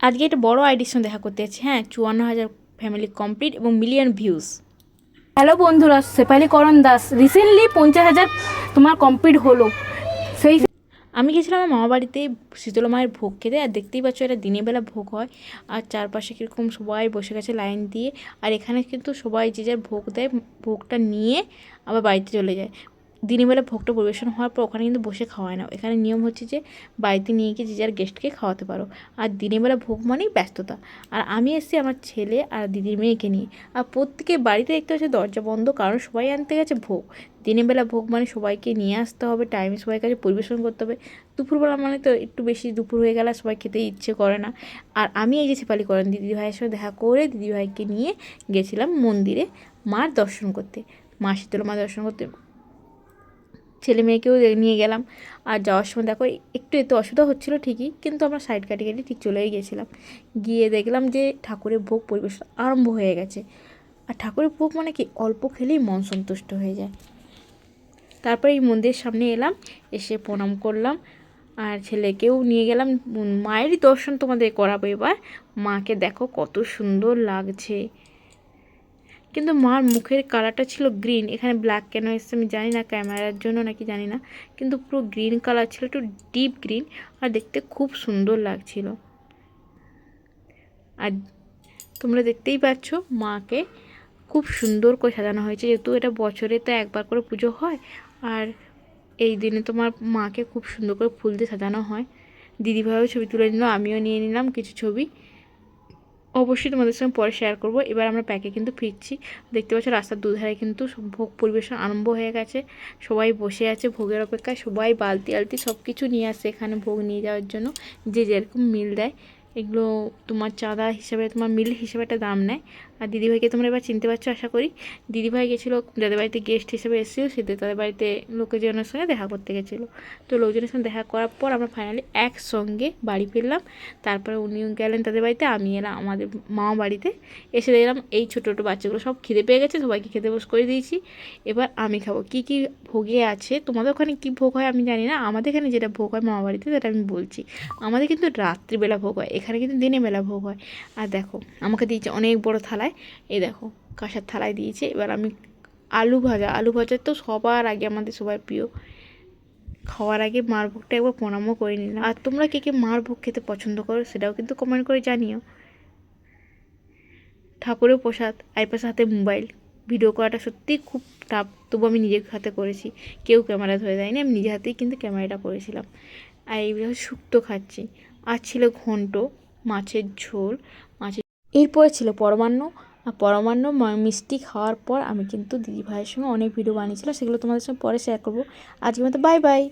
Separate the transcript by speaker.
Speaker 1: আজকে একটা বড় আইডির সঙ্গে দেখা করতে যাচ্ছি হ্যাঁ? চুয়ান্ন হাজার ফ্যামিলি কমপ্লিট এবং মিলিয়ন ভিউজ
Speaker 2: হ্যালো বন্ধুরা শেফালি করণ দাস রিসেন্টলি পঞ্চাশ হাজার তোমার কমপ্লিট হলো। সেই
Speaker 1: আমি গেছিলাম আমার মামা বাড়িতে শীতলা মায়ের ভোগ খেতে আর দেখতেই পাচ্ছ এটা দিনের বেলা ভোগ হয়। আর চারপাশে কীরকম সবাই বসে গেছে লাইন দিয়ে আর এখানে কিন্তু সবাই যে যার ভোগ দেয় ভোগটা নিয়ে আবার বাড়িতে চলে যায়। দিনের বেলা ভোগটা পরিবেশন হওয়ার পর ওখানে কিন্তু বসে খাওয়ায় না। এখানে নিয়ম হচ্ছে যে, বাড়িতে নিয়ে গিয়ে যে যার গেস্টকে খাওয়াতে পারো। আর দিনের বেলা ভোগ মানেই ব্যস্ততা। আর আমি এসেছি আমার ছেলে আর দিদির মেয়েকে নিয়ে। আর প্রত্যেকে বাড়িতে দেখতে হচ্ছে দরজা বন্ধ, কারণ সবাই আনতে গেছে ভোগ। দিনের বেলা ভোগ মানে সবাইকে নিয়ে আসতে হবে টাইমে সবাই কাছে পরিবেশন করতে হবে। দুপুরবেলা মানে তো একটু বেশি দুপুর হয়ে গেলে সবাই খেতে ইচ্ছে করে না। আর আমি এই যে সেপালি করেন, দিদি ভাইয়ের সঙ্গে দেখা করে দিদি ভাইকে নিয়ে গেছিলাম মন্দিরে মার দর্শন করতে। মা শীতলা মা দর্শন করতে। ছেলে মেয়েকেও নিয়ে গেলাম। আর যাওয়ার সময় দেখো একটু এতে অসুবিধা হচ্ছিল ঠিকই, কিন্তু আমরা সাইড কাটি কাটি ঠিক চলেই গেছিলাম। গিয়ে দেখলাম যে ঠাকুরের ভোগ পরিবেশন আরম্ভ হয়ে গেছে। আর ঠাকুরের ভোগ মানে কি? অল্প খেলেই মন সন্তুষ্ট হয়ে যায়। তারপরে এই মন্দিরের সামনে এলাম, এসে প্রণাম করলাম। আর ছেলেকেও নিয়ে গেলাম। মায়েরই দর্শন তোমাদের করাবো এবার। মাকে দেখো কত সুন্দর লাগছে। কিন্তু মার মুখের কালারটা ছিল গ্রিন। এখানে ব্ল্যাক কেন এসছে আমি জানি না, ক্যামেরার জন্য নাকি জানি না। কিন্তু পুরো গ্রিন কালার ছিল, একটু ডিপ গ্রিন আর দেখতে খুব সুন্দর লাগছিল। আর তোমরা দেখতেই পাচ্ছ মাকে খুব সুন্দর করে সাজানো হয়েছে। যেহেতু এটা বছরে তো একবার করে পুজো হয়, আর এই দিনে তোমার মাকে খুব সুন্দর করে ফুল দিয়ে সাজানো হয়। দিদিভাইও ছবি তুলে নিল, আমিও নিয়ে নিলাম কিছু ছবি। অবশ্যই তোমাদের সঙ্গে পরে শেয়ার করব। এবার আমরা প্যাকে কিন্তু ফিরছি। দেখতে পাচ্ছ রাস্তার দুধারে কিন্তু ভোগ পরিবেশন আরম্ভ হয়ে গেছে। সবাই বসে আছে ভোগের অপেক্ষায়। সবাই বালতি আলতি সব কিছু নিয়ে আসে এখানে ভোগ নিয়ে যাওয়ার জন্য। যে যেরকম মিল দেয়। এগুলো তোমার চাঁদা হিসাবে, তোমার মিল হিসাবে একটা দাম নেয়। আর দিদিভাইকে তোমরা এবার চিনতে পারছ, আশা করি। দিদিভাই গেছিল যাদের বাড়িতে গেস্ট হিসেবে এসেছিল সেদের তাদের বাড়িতে লোকজনের সঙ্গে দেখা করতে গেছিল। তো লোকজনের সঙ্গে দেখা করার পর আমরা ফাইনালি একসঙ্গে বাড়ি ফিরলাম। তারপরে উনিও গেলেন তাদের বাড়িতে, আমি এলাম আমাদের মামা বাড়িতে। এসে দেখলাম এই ছোটো ছোটো বাচ্চাগুলো সব খিদে পেয়ে গেছে, সবাইকে খেতে বস করে দিয়েছি। এবার আমি খাব। কী কী ভোগে আছে? তোমাদের ওখানে কী ভোগ হয় আমি জানি না। আমাদের এখানে যেটা ভোগ হয় মামা বাড়িতে, সেটা আমি বলছি। আমাদের কিন্তু রাত্রিবেলা ভোগ হয়, এখানে কিন্তু দিনের বেলা ভোগ হয়। আর দেখো, আমাকে দিয়েছে অনেক বড় থালায় এই দেখো, কাঁসার থালায় দিয়েছে। এবার আমি আলু ভাজা। আলু ভাজা তো সবার আগে আমাদের সবার প্রিয়। খাওয়ার আগে মার ভোগটা একবার প্রণামও করে নিলাম। আর তোমরা কে কে মার ভোগ খেতে পছন্দ করো সেটাও কিন্তু কমেন্ট করে জানিও। ঠাকুরের প্রসাদ আইপাশে হাতে মোবাইল। ভিডিও করাটা সত্যিই খুব টাফ তবু আমি নিজের হাতে করেছি। কেউ ক্যামেরা ধরে দেয়নি। আমি নিজের হাতেই কিন্তু ক্যামেরাটা করেছিলাম। আর এইভাবে শুক্তো খাচ্ছি। আর ছিল ঘন্ট, মাছের ঝোল, মাছের এরপরে ছিল পরমান্ন। আর পরমান্ন মিষ্টি খাওয়ার পর আমি কিন্তু দিদিভাইয়ের সঙ্গে অনেক ভিডিও বানিয়েছিলাম, সেগুলো তোমাদের সঙ্গে পরে শেয়ার করব। আজকের মতো বাই বাই